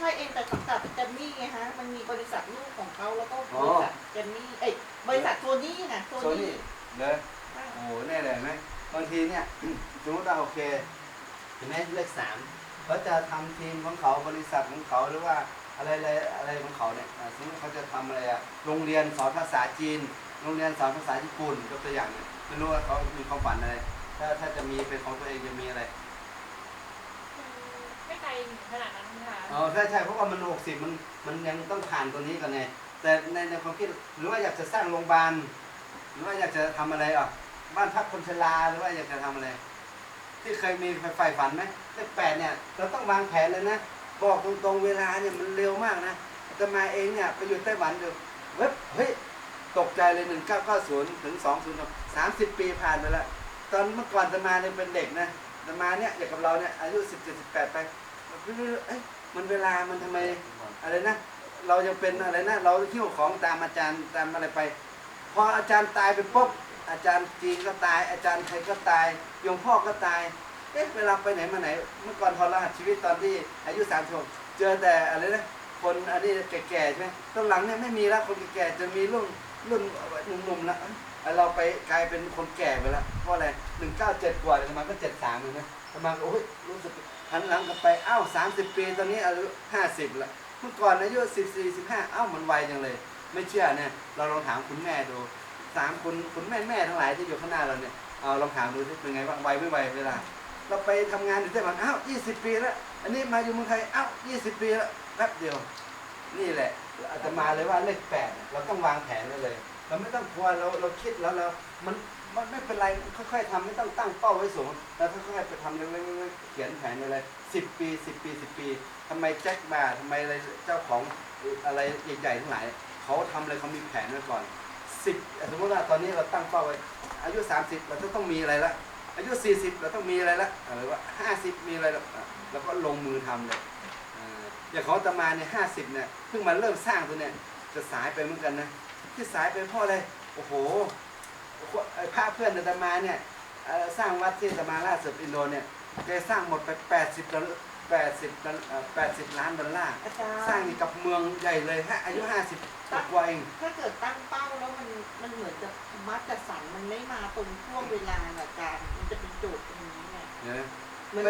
ค่ายเองแต่สังกัดแกรมมี่ไงฮะ มันมีบริษัทลูกของเขาแล้วก็บริษัทแกรมมี่เอ้ยบริษัทโซนี่นะโซโซนี่นี่เลยโอ้โหแน่เลยไหมบางทีเนี่ย สมมติว่าโอเคเห็นไหมเลขสามเขาจะทำทีมของเขาบริษัทของเขาหรือว่าอะไรอะไรอะไรของเขาเนี่ยอ่าสมมติเขาจะทำอะไรอะโรงเรียนสอนภาษาจีน โรงเรียนสอนภาษาญี่ปุ่นยกตัวอย่างเนี่ยไม่รู้ว่าเขามีความฝันอะไรถ้าถ้าจะมีเป็นของตัวเองจะมีอะไร ไม่ไกลขนาดนั้นค่ะอ๋อใช่ใช่เพราะว่ามันหกสิบมันมันยังต้องผ่านตัวนี้ก่อนไงแต่ในในความคิดหรือว่าอยากจะสร้างโรงพยาบาลหรือว่าอยากจะทำอะไรอะบ้านพักคนชราหรือว่าอยากจะทำอะไร ที่เคยมีไฟฝันไหมเลขแปดเนี่ยเราต้องวางแผนเลยนะบอกตรงๆเวลาเนี่ยมันเร็วมากนะแต่มาเองเนี่ยไปอยู่ไต้หวันเดี๋ยวเว็บเฮ้ยตกใจเลยหนึ่งเก้าเก้าศูนย์ถึงสองศูนย์สามสิบปีผ่านไปแล้ว ตอนเมื่อก่อนจะมาเนี่ยเป็นเด็กนะจะมาเนี่ยอย่างกับเราเนี่ยอายุสิบเจ็ดสิบแปดไป เอ้ยมันเวลามันทำไมอะไรนะ เราจะเป็นอะไรนะ เราหิ้วของตามอาจารย์ตามอะไรไป พออาจารย์ตายไปปุ๊บอาจารย์จีนก็ตาย อาจารย์ไทยก็ตายโยมพ่อก็ตายเอ๊ะเวลาไปไหนมาไหน เมื่อก่อนพอรหัสชีวิตตอนที่อายุสามสิบเจอแต่อะไรนะคนอันนี้แก่ๆใช่ไหมตอนหลังเนี่ยไม่มีแล้วคนแก่ๆจะมีรุ่นรุ่นหนุ่มๆแล้วเราไปกลายเป็นคนแก่ไปแล้วเพราะอะไรหนึ่งเก้าเจ็ดกว่าเลยทำไมก็เจ็ดสามเลยนะทำไมก็โอ้ยรู้สึก หันหลังกลับไปอ้าวสามสิบปีตอนนี้อายุห้าสิบละเมื่อก่อนอายุสิบสี่สิบห้าเอ้ามันไวจังเลย ไม่เชื่อเนี่ยเราลองถามคุณแม่ดูสามคุณคุณแม่แม่ทั้งหลายที่อยู่ข้างหน้าเราเนี่ยเอาลองถามดูที่เป็นไงบ้างไวไม่ไวเวลา เราไปทำงานอยู่ไต้หวันอ้าวยี่สิบปีแล้วอันนี้มาอยู่เมืองไทยอ้าวยี่สิบปีแล้วแป๊บเดียว นี่แหละอาจจะมาเลยว่าเลขแปดเนี่ยเราต้องวางแผนไว้เลย เราไม่ต้องกลัวเราเราคิดแล้วเรา มันมันไม่เป็นไรค่อยๆทำไม่ต้องตั้งเป้าไว้สูงแล้วค่อยๆไปทำเล็กๆเขียนแผนไปเลยสิบปีสิบปีสิบปีทำไมแจ็คมาทำไมอะไรเจ้าของอะไรใหญ่ๆทั้งหลายเขาทำอะไรเขามีแผนไว้ก่อนสิบสมมติว่าตอนนี้เราตั้งเป้าไว้ อายุสามสิบเราจะต้องมีอะไรละอายุสี่สิบเราต้องมีอะไรละหรือว่าห้าสิบมีอะไรละแล้วก็ลงมือทำเลยอย่างของอาตมาเนี่ยห้าสิบเนี่ยเพิ่งมาเริ่มสร้างตัวเนี่ยจะสายไปเหมือนกันนะ ที่สายไปเพราะอะไรโอ้โหไอ้พระเพื่อนอาตมาเนี่ยเอ่อสร้างวัดที่อาตมาล่าสุดอินโดเนี่ยแกสร้างหมดไป80ดอล80ดอลเอ่อ80ล้านดอลลาร์อาจารย์สร้างอยู่กับเมืองใหญ่เลยฮะอายุ50กว่าเองถ้าเกิดตั้งเป้าแล้วมันมันเหมือนจะมัดจัดสรรมันไม่มาตรงช่วงเวลาน่ะอาจารย์มันจะเป็นโจทย์ตรงนี้ไงเห็นไหมมัน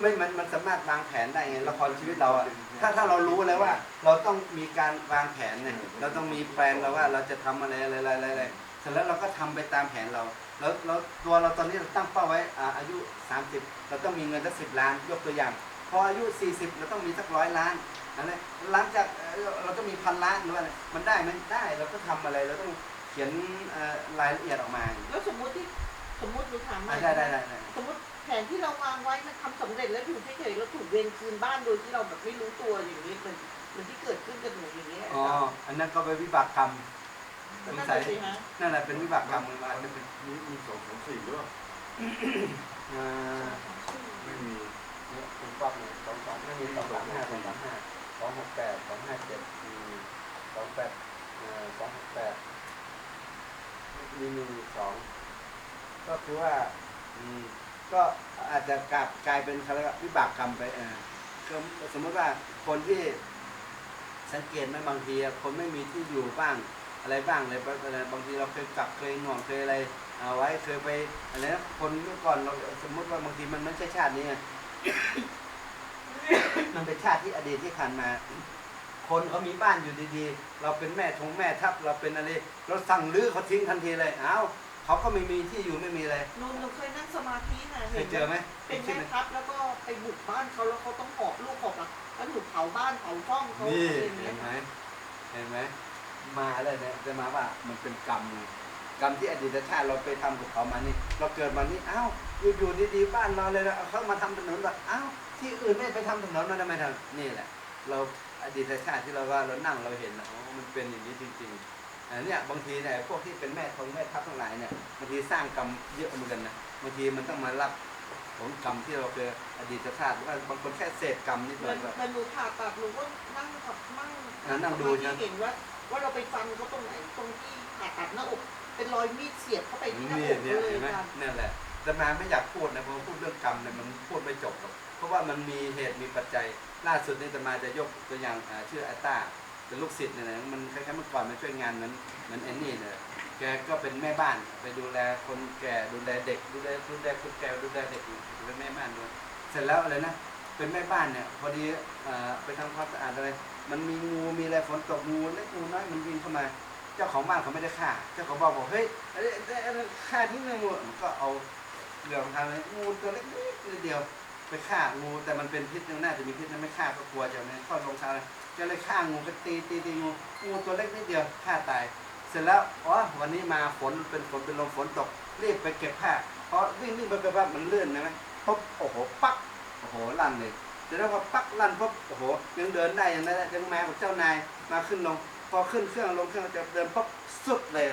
ไม่ไม่มันมันสามารถวางแผนได้ไงละครชีวิตเราอะถ้าถ้าเรารู้แล้วว่า เราต้องมีการวางแผนเนี่ยเราต้องมีแปลนแล้วว่าเราจะทำอะไรอะไรอะไรอะไรอะไรเสร็จแล้วเราก็ทำไปตามแผนเราแล้วแล้วตัวเราตอนนี้เราตั้งเป้าไว้อ่าอายุ 30 เราต้องมีเงินสักสิบล้านยกตัวอย่าง พออายุ 40 เราต้องมีสักร้อยล้านอันนี้หลังจากเอ่อเราต้องมีพันล้านหรือว่าอะไรมันได้ไหมได้เราก็ทำอะไรเราต้องเขียนเอ่อรายละเอียดออกมาแล้วสมมุติที่สมมุติหนูถามใหม่อะได้ได้ได้ได้ สมมติ แผนที่เราวางไว้มันทำสำเร็จแล้วอยู่เฉยๆแล้วถูกเวรคืนบ้านโดยที่เราแบบไม่รู้ตัวอย่างนี้เหมือนเหมือนที่เกิดขึ้นกับหนูอย่างนี้ยอ๋อ อันนั้นก็เป็นวิบากกรรมสงนั่นสัยน่ะสิฮะนั่นแหละเป็นวิบากกรรมมันมาจะเป็นมีมีสองสามสี่ด้วยอ่าไม่มีเนี่ยคุณป๊อกเนี่ยสองสองไม่มีสองสามห้าสองสามห้าสองหกแปดสองห้าเจ็ดอืมสองแปดเอ่อสองหกแปดมีหนึ่งสองก็คือว่าอืม ก็อาจจะกลายกลายเป็นเขาเรียกว่าวิบากกรรมไปเออก็สมมติว่าคนที่สังเกตไหมบางทีอะคนไม่มีที่อยู่บ้างอะไรบ้างเลยอะไรบางทีเราเคยกลับเคยหน่วงเคยอะไรเอาไว้เคยไปอะไรนะคนเมื่อก่อนเราสมมติว่าบางทีมันไม่ใช่ชาตินี้ไง มันเป็นชาติที่อดีตที่ผ่านมา คนเขามีบ้านอยู่ดีๆ เราเป็นแม่ทงแม่ทัพเราเป็นอะไรเราสั่งลื้อเขาทิ้งทันทีเลย เอ้า เขาก็ไม่มีที่อยู่ไม่มีอะไร หนูหนูเคยนั่งสมาธินะเคเห็ยนเจอไหมเป็นคิดแม่ไหมทัพแล้วก็ไปบุกบ้านเขาแล้วเขาต้องหอบลูกหอบหลานแล้วหนูเผาบ้านเผาช่องเขานี่อะไรอย่างเห็เงี้ยนไหมเห็นไหมมาเลยเนี่ยจะมาว่ามันเป็นกรรมไงกรรมที่อดีตชาติเราไปทำกับเขามานี่ เราเกิดมานี่อ้าวอยู่ๆดีๆบ้านเราเลยนะเอาเขามาทำถนนแบบอ้าวที่อื่นไม่ไปทำถนนมันทำไมทำนี่แหละ เราอดีตชาติที่เราว่าเรานั่งเราเห็นนะอ๋อมันเป็นอย่างนี้จริงๆอัน เนี้ยบางทีเนี่ยพวกที่เป็นแม่ทงแม่ทัพทั้งหลายเนี่ยบางทีสร้างกรรมเยอะเหมือนกันนะบางทีมันต้องมารับผลกรรมที่เราเคยอดีตชาติหรือว่าบางคนแค่เศษกรรมนิดเหหมืน่ออนยก็เหมือนหนูผ่าตัดหนูก็นั่งกับนั่งอ่านั่งดูสมาใช่ไหมธิเห็นว่าว่าเราไปฟันเขาตรงไหนตรงที่ผ่าตัดหน้าอกเป็นรอยมีดเสียบเข้าไปที่หน้านี่อกเนี่ยเลยเห็นไหมอาจารย์นั่นแหละแต่มาไม่อยากพูดนะเพราะพูดเรื่องกรรมเนี่ยมันพูดไม่จบหรอกเพราะว่ามันมีเหตุมีปัจจัยล่าสุดนี่จะมาจะยกตัวอย่างอ่าชื่ออาต้า เป็นลูกศิษย์เนี่ยนะมันคล้ายๆเมื่อก่อนมาช่วยงานเหมือนเหมือนแอนนี่เนี่ยแกก็เป็นแม่บ้านไปดูแลคนแก่ดูแลเด็กดูแลดูแลคนแก่ดูแลเด็กอยู่เป็นแม่บ้านด้วยเสร็จแล้วอะไรนะเป็นแม่บ้านเนี่ยพอดีอไปทำความสะอาดอะไรมันมีงูมีอะไรฝนตกงูเล็กงูน้อยมันวิ่งเข้ามา เจ้าของบ้านเขาไม่ได้ฆ่า เจ้าของบ้านบอกเฮ้ยฆ่าทิ้งเลยงูก็เอาเรื่องทำเลยงูตัวเล็กนิดเดียวไปฆ่างูแต่มันเป็นพิษน่าจะมีพิษนะไม่ฆ่าก็กลัวจะไม่เข้าโรงพยาบาล ก็เลยฆ่างูก็ตีตีตีงูงูตัวเล็กนิดเดียวฆ่าตาย เสร็จแล้วอ๋อวันนี้มาฝนเป็นฝนเป็นลมฝนตกรีบไปเก็บผ้าเพราะวิ่งวิ่งไปไปว่ามันเลื่อนนะไหมปุ๊บโอ้โหปักโอ้โหลั่นเลยเสร็จแล้วพอปักลั่นปุ๊บโอ้โหยังเดินได้ยังได้ยังมากับเจ้านายมาขึ้นลงพอขึ้นเครื่องลงเครื่องจะเดินปุ๊บสุดเลย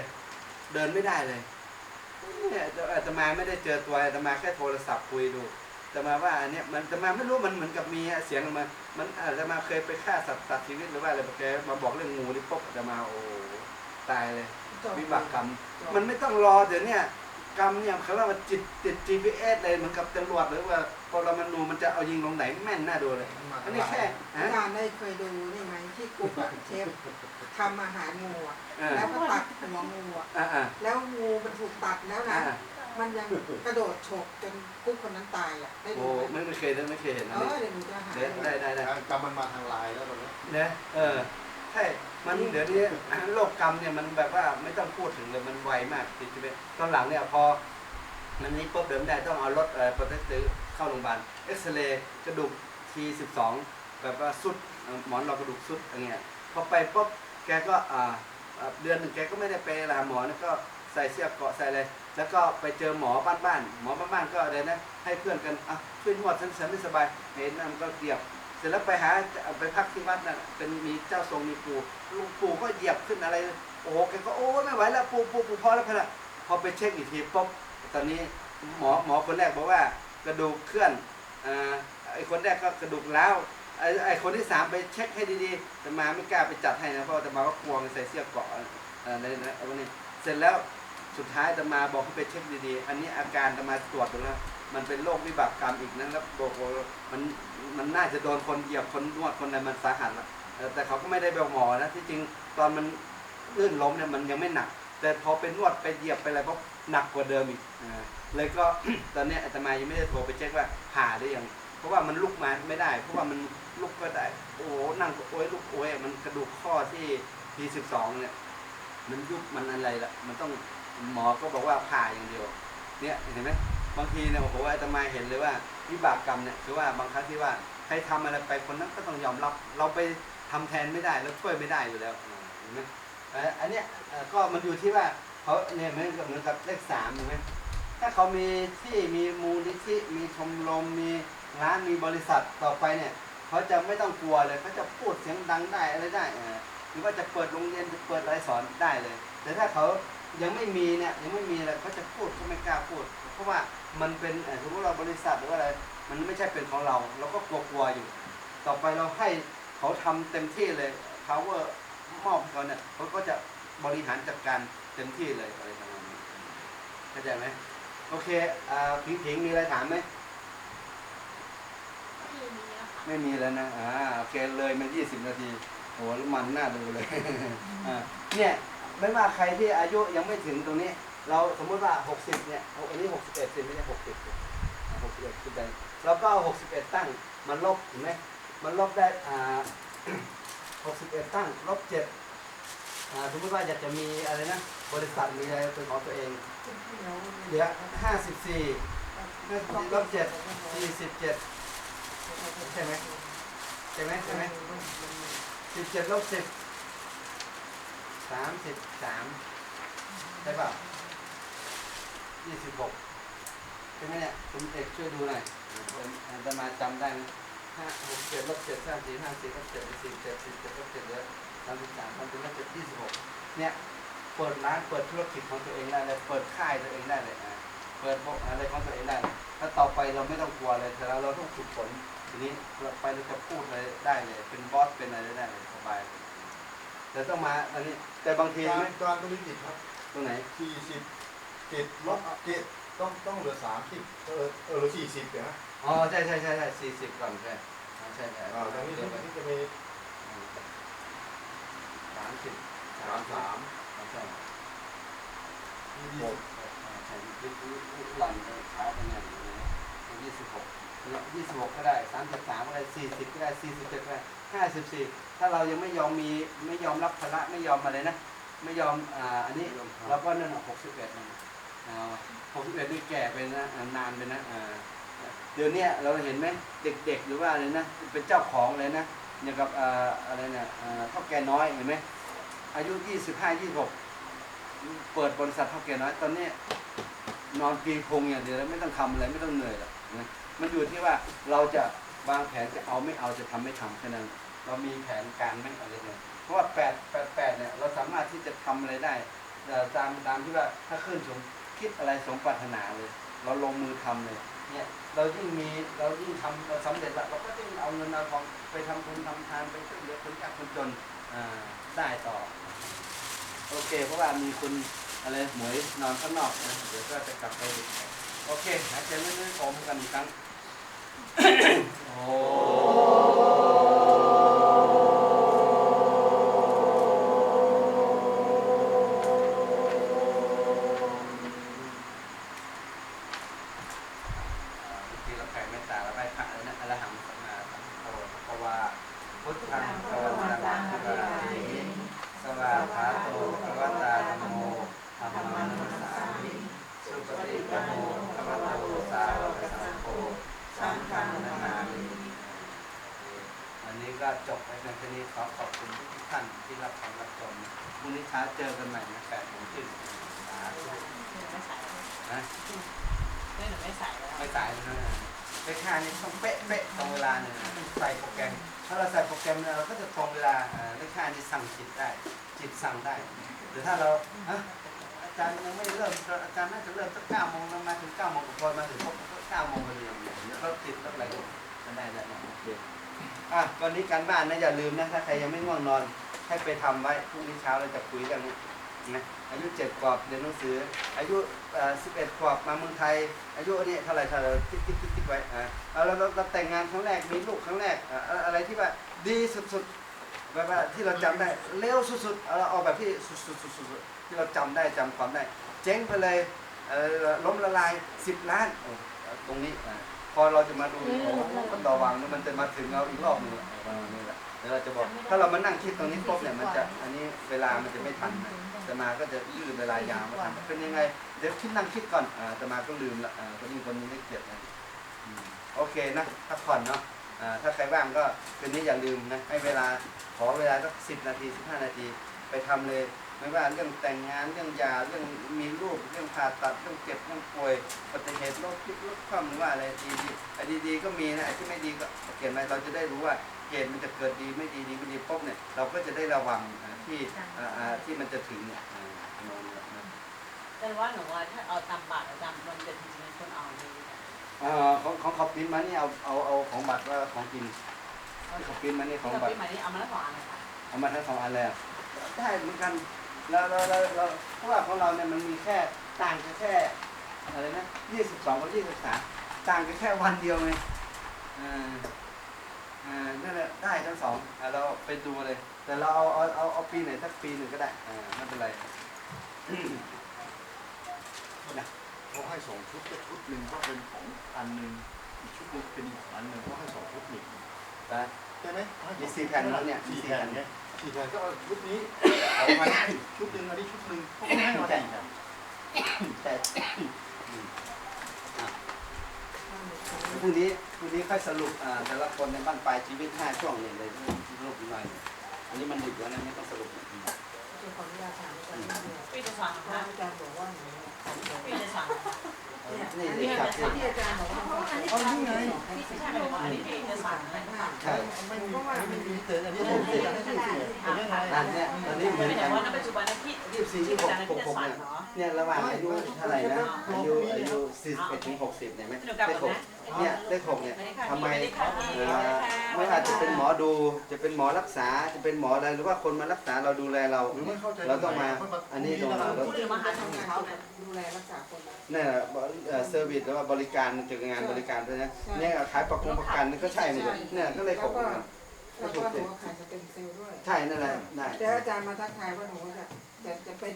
เดินไม่ได้เลยเนี่ยอาตมาไม่ได้เจอตัวอาตมาแค่โทรศัพท์คุยดูแต่มาว่าอันเนี้ยมันแต่มาไม่รู้มันเหมือนกับมีเสียงออกมา มันอาจจะมาเคยไปฆ่าสัตว์ตัดชีวิตหรือว่าอะไรแกมาบอกเรื่องงูนี่ปุ๊บอาตมาโอ้โหตายเลยวิบากกรรม มันไม่ต้องรอเดี๋ยวเนี้กรรมเนี่ยเขาเรียกว่าจิตติด GPS เลยเหมือนกับตำรวจหรือว่าปรมาณูมันจะเอายิงลงไหนแม่นน่าดูเลย อันนี้แค่ฮะอาจารย์ได้เคยดูนี่ไหมที่กุ๊กอะเชฟทำอาหารงูอะอ่าแล้วก็ตัดหัวงูอะอ่าอ่าแล้วงูมันถูกตัดแล้วอ่านะ มันยังกระโดดฉกจนกุ๊กคนนั้นตายอะได้โอ้ดูไหมไม่ไม่เคยไม่เคยเห็นเออันนี้อเดี๋ยวหนูจะหาเดี๋ยวได้ได้ได้การกรรมมันมาทางไลน์แล้วตอนนี้นะเออใช่มันเดี๋ยวนี้โลกกรรมเนี่ยมันแบบว่าไม่ต้องพูดถึงเลยมันไวมากติดชีวิตตอนหลังเนี่ยพอ มันนี้ปุ๊บเดินไม่ได้ต้องเอารถเอ่อโปรเทคเตอร์เข้าโรงพยาบาลเอ็กซเรย์กระดูกทีสิบสองแบบว่าสุดเอ่อหมอนรองกระดูกสุดอย่างเงี้ยพอไปปุ๊บแกก็อ่าอ่าเดือนหนึ่งแกก็ไม่ได้ไปหาหมอแล้วก็ ใส่เสื้อเกาะใส่อะไร แล้วก็ไปเจอหมอบ้านๆ หมอบ้านๆก็อะไรนะ ให้เพื่อนกันอะช่วยนวดฉันฉันไม่สบาย เห็นนั่นก็เกียบ เสร็จแล้วไปหาไปพักที่วัดน่ะเป็นมีเจ้าทรงมีปู่ลุงปู่ก็เหยียบขึ้นอะไร โอ้โหแกก็โอ้ไม่ไหวแล้วปู่ปู่ปู่พอแล้วพละพอไปเช็คอีกทีปุ๊บตอนนี้หมอหมอคนแรกบอกว่ากระดูกเคลื่อนอ่าไอ้คนแรกก็กระดูกร้วไอ้ไอ้คนที่สามไปเช็คให้ดีๆแต่มาไม่กล้าไปจัดให้นะเพราะแต่มาก็กลัวใส่เสื้อเกาะอ่อในนะไอ้พวกนี้เสร็จแล้ว สุดท้ายแตมาบอกให้ไปเช็คดีๆ อันนี้อาการแตมาตรวจดูแล้ว มันเป็นโรควิบากกรรมอีกนะแล้วบอกว่ามันมันน่าจะโดนคนเหยียบคนนวดคนอะไรมันสาหัสละแต่เขาก็ไม่ได้ไปหมอนะที่จริงตอนมันลื่นล้มเนี่ยมันยังไม่หนัก แต่พอเป็นนวดไปเหยียบไปอะไรก็หนักกว่าเดิมอีกเออเลยก็ตอนนี้อาตมายังไม่ได้โทรไปเช็คว่าผ่าได้ยังเพราะว่ามันลุกมาไม่ได้ เพราะว่ามันลุกก็ได้ โอ้นั่งโอ้ยลุกโอ้ยมันกระดูกข้อที่ทีสิบสองเนี่ย มันยุบมันอะไรละมันต้อง หมอก็บอกว่าผ่าอย่างเดียว เนี่ยเห็นไหมบางทีเนี่ยโอ้โหอาตมาเห็นเลยว่าวิบากกรรมเนี่ยคือว่าบางครั้งที่ว่าใครทำอะไรไปคนนั้นก็ต้องยอมรับ เราไปทำแทนไม่ได้แล้วช่วยไม่ได้อยู่แล้วเห็นไหมอันเนี้ยก็มันอยู่ที่ว่าเขาเนี่ยเหมือนกับเหมือนกับเลขสามเห็นไหมถ้าเขามีที่มีมูลนิธิมีชมรมมีร้านมีบริษัทต่อไปเนี่ยเขาจะไม่ต้องกลัวเลยเขาจะพูดเสียงดังได้อะไรได้หรือว่าจะเปิดโรงเรียนจะเปิดอะไรสอนได้เลย แต่ถ้าเขา ยังไม่มีเนี่ยยังไม่มีอะไรเขาจะพูดเขาไม่กล้าพูด เพราะว่ามันเป็นเอ่อสมมติเราบริษัทหรือว่าอะไร มันไม่ใช่เป็นของเรา เราก็กลัวๆอยู่ ต่อไปเราให้เขาทำเต็มที่เลย power มอบให้เขาเนี่ยเขาก็จะบริหารจัดการเต็มที่เลยอะไรประมาณนี้เข้าใจไหมโอเคอ่าผิงผิงมีอะไรถามไหมที่มีอะค่ะไม่มีแล้วนะอ่าโอเคเลยมา 20 นาทีโหมันน่าดูเลยอ่าเนี่ย ไม่ว่าใครที่อายุยังไม่ถึงตรงนี้ เราสมมติว่า 60 เนี่ยเอาอันนี้ 61สิไม่ใช่60สิ61คือใดเราก็เอา61 ตั้งมันลบเห็นไหมมันลบได้อ่า61 ตั้งลบ7อ่าสมมติว่าอยากจะมีอะไรนะ บริษัทมีอะไรเป็นของตัวเองเหลือ54ลบ7 47ใช่ไหมใช่ไหมใช่ไหมสิบเจ็ดลบสิบ สามสิบสามใช่ป่ะยี่สิบหกใช่ไหมเนี่ยคุณเอกช่วยดูหน่อยผมจะมาจำได้ไหมห้าหกเจ็ดลบเจ็ดสามสี่ห้าสี่ลบเจ็ดสี่เจ็ดสี่เจ็ดลบเจ็ดเหลือสามสิบสามสามสิบลบเจ็ดยี่สิบหกเนี่ยเปิดร้านเปิดธุรกิจของตัวเองได้เลยเปิดค่ายตัวเองได้เลยอะเปิดอะไรของตัวเองได้เลยถ้าต่อไปเราไม่ต้องกลัวเลยแต่เราเราต้องฝึกฝนทีนี้เราไปเราจะพูดอะไรได้เลย เป็นบอสเป็นอะไรได้เลยสบายเลย แต่ต้องมาอันนี้แต่บางทีการไหมการบริจิตครับตรงไหนสี่สิบเจ็ดลบเจ็ดต้องต้องเหลือสามสิบเออเออเหลือสี่สิบเดี๋ยวนะอ๋อใช่ใช่ใช่ใช่สี่สิบก่อนใช่อ๋อใช่ใช่อ่าตอนนี้เดี๋ยวไปที่จะมีสามสิบสามสามใช่หกใช่ยึดหลังเช้าเป็นอย่างนี้ยี่สิบหกยี่สิบหกก็ได้สามสิบสามก็ได้สี่สิบก็ได้สี่สิบเจ็ดก็ได้ ห้าสิบสี่ถ้าเรายังไม่ยอมมีไม่ยอมรับภาระไม่ยอมอะไรนะ ไม่ยอมอ่าอันนี้เราก็นั่นหกสิบเอ็ดหกสิบเอ็ดนี่แก่ไปนะอ่านานไปนะอ่าเดี๋ยวเนี้ยเราเห็นไหมเด็กๆหรือว่าอะไรนะเป็นเจ้าของเลยนะอย่างกับอ่าอะไรเนี่ยอ่าเท่าแก่น้อยเห็นไหมอายุยี่สิบห้ายี่สิบหกเปิดบริษัทเท่าแก่น้อยตอนนี้นอนปีพงอย่างเดียวแล้วไม่ต้องทำอะไรไม่ต้องเหนื่อยหรอกนะมันอยู่ที่ว่าเราจะ วางแผนจะเอาไม่เอาจะทำไม่ทำแค่นั้น เรามีแผนการไม่อะไรเนี่ยเพราะว่าแปดแปดแปดเนี่ยเราสามารถที่จะทำอะไรได้ตามตามที่ว่าถ้าขึ้นสมคิดอะไรสมปรารถนาเลย เราลงมือทำเลยเนี่ยเรายิ่งมีเรายิ่งทำเราสำเร็จแล้วเราก็ยิ่งเอาเงินเอาทองไปทำบุญทำทานไปช่วยเหลือคนยากคนจนอ่าได้ต่อ โอเค เพราะว่ามีคุณอะไรหมวยนอนข้างนอกนะเดี๋ยวก็จะกลับไปโอเคหายใจลึกๆผมกันอีกครั้ง โอ้เมื่อกี้เราแผ่เมตตาเราไปพระเลยนะอรหังสัมมาสัมพุทโธเพราะว่าพุทธังสวรรคังพุทธาติ สวาขาโตภะวตาธรรมโมธรรมังนัสสามิสุปฏิปันโนภะวะโตสาวกสังโฆสังฆังนามามิวันนี้ก็ จบไปในที่นี้ขอขอบคุณทุกท่านที่รับฟังรับชมพรุ่งนี้เช้าเจอกันใหม่นะแปดโมงครึ่งสาธุไม่ใส่นะไม่หนูไม่ใส่แล้วไม่สายเลยนะไปค่านี้ต้องเป๊ะเป๊ะตรงเวลาเนี่ยนะใส่โปรแกรม ถ้าเราใส่โปรแกรมเนี่ยเราก็จะตรงเวลาอ่าเลขค่านี้สั่งจิตได้ จิตสั่งได้หรือถ้าเราฮะอาจารย์ยังไม่เริ่มอาจารย์น่าจะเริ่มสักเก้าโมงล้วมาถึงเก้าโมงพอมาถึงปุ๊บก็เก้าโมงพอดีเราติดแล้วอะไรก็ได้แล้วโอเค อะวันนี้การบ้านนะอย่าลืมนะถ้าใครยังไม่ง่วงนอน ให้ไปทำไว้พรุ่งนี้เช้าเราจะคุยกันนะอายุเจ็ดขวบเรียนหนังสือ อายุสิบเอ็ดขวบมาเมืองไทย อายุนี่เท่าไหร่เท่าไหร่ติ๊กติ๊กติ๊กติ๊กไว้อ่าเราเราเราแต่งงานครั้งแรกมีลูกครั้งแรกอะไรที่ว่าดีสุดๆแบบว่าที่เราจำได้เร็วสุดๆเอาเราเอาแบบที่สุดๆสุดๆที่เราจำได้จำความได้ เจ๊งไปเลยเอ่อล้มละลายสิบล้านตรงนี้อะ พอเราจะมาดูโอ้มันระวังนะมันจะมาถึงเราอีกรอบหนึงแหละประมาณนี้แหละเดี๋ยวเราจะบอก ถ้าเรามานั่งคิดตรงนี้ปุ๊บเนี่ยมันจะอันนี้เวลามันจะไม่ทันนะจะมาก็จะยืดเวลายาวมาทันเป็นยังไงเดี๋ยวคิดนั่งคิดก่อนอ่าจะมาก็ลืมละอ่าคนนี้คนนี้ไม่เกียดนะอืมโอเคนะพักผ่อนเนาะอ่าถ้าใครว่างก็คืนนี้อย่าลืมนะให้เวลาขอเวลาสักสิบนาทีสิบห้านาที ไปทำเลย ไม่ว่าเรื่องแต่งงานเรื่องหยาเรื่องมีลูกเรื่องผ่าตัดเรื่องเจ็บเรื่องป่วยอุบัติเหตุโรคพิษโรคความหรือว่าอะไรดีๆไอ้ดีๆก็มีนะไอ้ที่ไม่ดีก็เขียนไว้เราจะได้รู้ว่าเหตุมันจะเกิดดีไม่ดีดีไม่ดีปุ๊บเนี่ยเราก็จะได้ระวังอ่าที่อ่าอ่าที่มันจะถึงเนี่ยอ่าประมาณนี้นะแต่ว่าหนูว่าถ้าเอาตามบาทเอาตามวันเกิดจริงๆคนเอาดีอ่าของของขอบปินมานี่เอาเอาเอาของบัตรว่าของกินที่ขอบปินมานี่ของกับบัตรพี่หมายนี่เอามาแล้วสองอันนะคะเอามาทั้งสองอันเลยอะได้เหมือนกัน แล้วเราเราเราเพราะว่าของเราเนี่ยมันมีแค่ต่างกันแค่อะไรนะยี่สิบสองกับยี่สิบสามต่างกันแค่วันเดียวไงอ่าอ่านั่นแหละได้ทั้งสองอ่าเราไปดูเลย แต่เราเอาเอาเอาเอาปีไหนสักปีหนึ่งก็ได้อ่าไม่เป็นไรเขาให้สองชุดแต่ชุดหนึ่งก็เป็นของอันหนึ่งอีกชุดหนึ่งเป็นอีกอันหนึ่งเขาให้สองชุดหนึ่งนะ ใช่ไหมมีสี่แผ่นแล้วเนี่ยสี่มีสี่แผ่นแผ่นไงสี่แผ่นก็เอาชุดนี้เอามาชุดหนึ่งอันนี้ชุดหนึ่งเขาก็ให้มาสี่แผ่นแต่อืมอะพรุ่งนี้พรุ่งนี้ค่อยสรุปอ่าแต่ละคนในบ้านปลายชีวิตห้าช่วงเนี่ยเลยสรุปหน่อยอันนี้มันดึกแล้วนะไม่ต้องสรุปอืมจะขออนุญาตถามอาจารย์ว่าเนี่ยพี่จะสอนพนะระคะอาจารย์บอกว่าอย่างนี้พี่จะสอนนะคะเนี่ยนี่อันนี่นี้ครับที่อาจารย์บอกว่าอันนี้อ๋อนี่ไง ใช่ไม่มีไม่มีเตือนอันนี้ผมเสียไม่ใช่เสียเป็นยังไงอันเนี้ยตอนนี้เหมือนกันว่าปัจจุบันนะพี่ยี่สิบสี่ที่หกหกหกเนี่ยเนี่ยระหว่างอายุเท่าไหร่นะอายุอายุสี่สิบเอ็ดถึงหกสิบเนี่ยไหมหนูกลับได้ก่อนหกนะ เนี่ยเลขหกเนี่ยทำไมไม่ได้ค่ะเอ่อไม่อาจจะเป็นหมอดูจะเป็นหมอรักษาจะเป็นหมออะไรหรือว่าคนมารักษาเราดูแลเราหรือไม่เข้าใจเราต้องมาอันนี้ตรงเราเราผู้ที่มาหาทำงานเขาดูแลรักษาคนนะเนี่ยเซอร์วิสหรือว่าบริการเกี่ยวกับงานบริการด้วยนะใช่เนี่ยขายประกันประกันนี่ก็ใช่หมดเลยเนี่ยก็เลยขแล้อวงก็ แล้วก็หนูก็ขายสเต็มเซลล์ด้วยใช่นั่นแหละได้แต่อาจารย์มาทักทายว่าหนูจะจะจะเป็น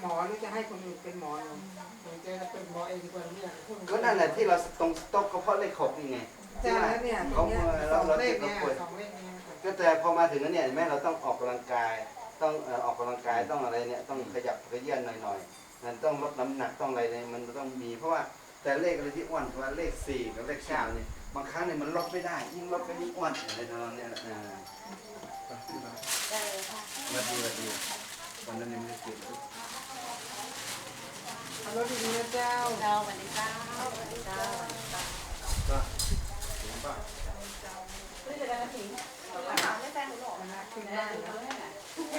หมอหรือจะให้คนอื่นเป็นหมอหนูหนูจะเป็นหมอเองดีกว่าเนี่ยก็นั่นแหละที่เราตรงสต็อกก็เพราะเลขหกนี่ไงอาจารย์แล้วเนี่ยตรงเนี้ยสองเลขเนี่ยสองเลขเนี่ยก็แต่พอมาถึงนั้นเนี่ยเห็นไหมเราต้องออกกำลังกาย ต้องเอ่อออกกำลังกายต้องอะไรเนี่ยต้องขยับขยื่นหน่อยๆมันต้องลดน้ำหนักต้องอะไรเนี่ยมันต้องมีเพราะว่าแต่เลขอะไรที่อ้วนคือว่าเลขสี่กับเลขเก้าเนี่ย บางครั้งเนี่ยมันลดไม่ได้ ยิ่งลดก็ยิ่งอ้วนอะไรทำนองเนี้ยแหละอ่าได้เลยค่ะวัดดีวัดดีวันนั้นยังไม่ได้เกินเอารถดีๆนะเจ้าเจ้าสวันนี้เจ้าวันนี้เจ้าวันนี้เจ้าก็ถึงป่ะเฮ้ยเดี๋ยวนะผิงถามไม่แป้งหนูหรอกคณะขึ้นแป้ได้งหนูนะเลยนะ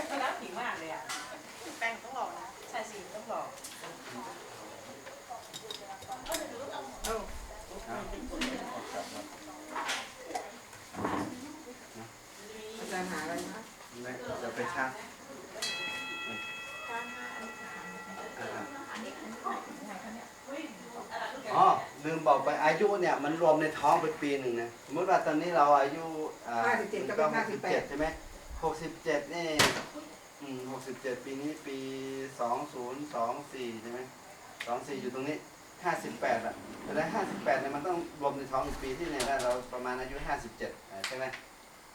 ไม่รับผิงมากเลยอะแป้งต้องหลอกนะใช่สิต้องหลอก อ้าอาจารย์หาอะไรนะไม่จะไปชาร์จอ๋อลืมบอกไปอายุเนี่ยมันรวมในท้องไปปีหนึ่งนะสมมติว่าตอนนี้เราอายุอ่าห้าสิบเจ็ดก็เป็นห้าสิบแปดใช่ไหมหกสิบเจ็ดนี่อืมหกสิบเจ็ดปีนี้ปีสองศูนย์สองสี่ใช่ไหมสองสี่อยู่ตรงนี้ ห้าสิบแปดอะแต่ได้ห้าสิบแปดเนี่ยมันต้องรวมในท้องอีกปีที่เนี่ยได้เราประมาณอายุห้าสิบเจ็ดใช่ไหม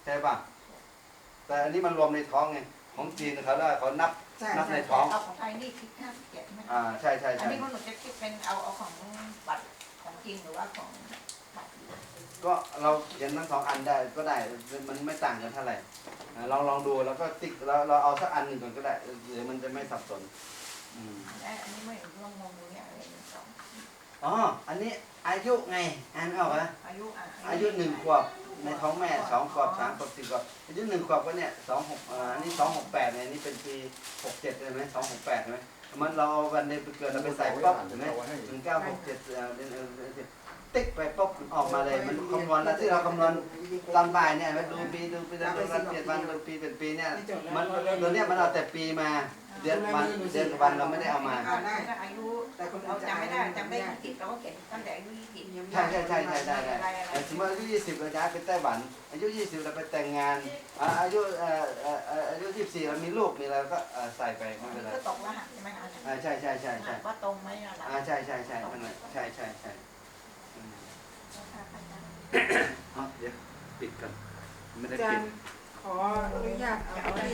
ใช่ป่ะแต่อันนี้มันรวมในท้องไงของจีนเขาได้เขานับใช่นับในใช่ท้องเอาของไทยนี่คิดห้าสิบเจ็ดใช่ไหมอ่าใช่ใช่อันใช่นี้ของหนูจะคิดเป็นเอาเอาของบัตรของจริงหรือว่าของบัตรก็เราเขียนทั้งสองอันได้ก็ได้มันไม่ต่างกันเท่าไหร่อ่าลองลองดูแล้วก็ติ๊กเราเราเอาสักอันหนึ่งก่อนก็ได้เดี๋ยวมันจะไม่สับสน อืมและอันนี้ไม่ร่วมงงดูเนี่ย อะไรสองอ๋อ อันนี้อายุไงอ่านออกไหมอายุอะอายุหนึ่งขวบในท้องแม่สองขวบสามขวบสี่ขวบอายุหนึ่งขวบก็เนี่ยสองหกอ่าอันนี้สองหกแปดเนี่ยอันนี่เป็นปีหกเจ็ดใช่ไหมสองหกแปดใช่ไหมมันเราเอาวันเดือนปีเกิดเราไปใส่ป๊อปเห็นไหมหนึ่งเก้าหกเจ็ดเอ่อเดือนเอ่อเดือนเดือน ติ๊กไปป๊อปออกมาเลย มันคำนวณแล้วที่เราคำนวณตอนบ่ายเนี่ยมันดูปีดูปีดูวันเจ็ดวันดูปีเป็นปีเนี่ยมันตัวเนี้ยมันเอาแต่ปีมาเดือนวันเดือนวันเราไม่ได้เอามาอ่านได้ก็อายุแต่คนเราอื่นจะจำอ่านไม่ไม่ได้ได้จำได้ยี่สิบเราก็เขียนตั้งแต่อายุยี่สิบใช่ใช่ใช่ใช่ใช่ใช่แต่สมมติอายุยี่สิบเราย้ายไปไต้หวัน อายุยี่สิบเราไปแต่งงานอ่าอายุเอ่อเอ่อเอ่ออายุยี่สิบสี่เรามีลูกมีอะไรก็เอ่อใส่ไปไม่เป็นไรก็ตกรหัสใช่ไหมคะอ่าใช่ใช่ใช่ใช่ว่าตรงไหมอะอ่าใช่ใช่ใช่นั่นแหละใช่ใช่ใช่อืม เอเดี๋ยวปิดกันไม่ได้ปิดขออนุญาตเอาไว้